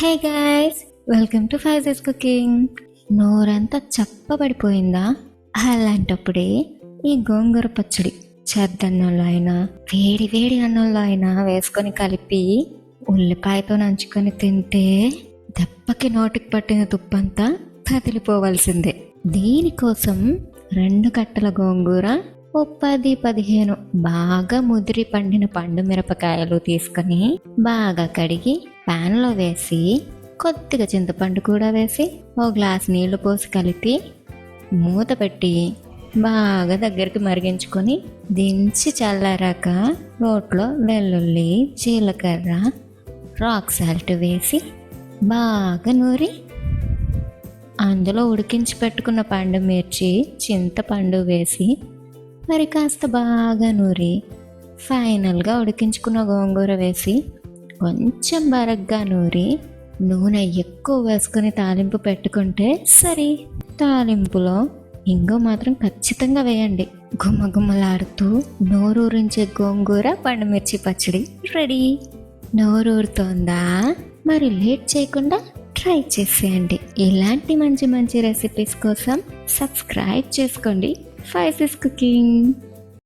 Hey guys welcome to Faiza's cooking నోరంతా చప్పబడిపోయిందా? అలాంటప్పుడే ఈ గోంగూర పచ్చడి చెద్దన్నంలో అయినా వేడి వేడి అన్నంలో అయినా వేసుకొని కలిపి ఉల్లిపాయతో నంచుకొని తింటే దెబ్బకి నోటికి పట్టిన తుప్పంతా కదిలిపోవలసిందే. దీనికోసం రెండు కట్టల గోంగూర ఓ పది పదిహేను. బాగా ముదిరి పండిన పండు మిరపకాయలు తీసుకొని బాగా కడిగి ప్యాన్లో వేసి కొద్దిగా చింతపండు కూడా వేసి ఓ గ్లాస్ నీళ్ళు పోసి కలిపి మూత పెట్టి బాగా దగ్గరికి మరిగించుకొని దించి చల్లారాక రోట్లో వెల్లుల్లి జీలకర్ర రాక్ సాల్ట్ వేసి బాగా నూరి అందులో ఉడికించి పెట్టుకున్న పండు మిర్చి చింతపండు వేసి మరి కాస్త బాగా నూరి ఫైనల్గా ఉడికించుకున్న గోంగూర వేసి కొంచెం బరగ్గా నూరి నూనె ఎక్కువ వేసుకుని తాలింపు పెట్టుకుంటే సరే. తాలింపులో ఇంగో మాత్రం ఖచ్చితంగా వేయండి. గుమ్మగుమ్మలాడుతూ నోరూరించే గోంగూర పండుమిర్చి పచ్చడి రెడీ. నోరూరుతోందా? మరి లేట్ చేయకుండా ట్రై చేసేయండి. ఇలాంటి మంచి మంచి రెసిపీస్ కోసం సబ్స్క్రైబ్ చేసుకోండి. Five cooking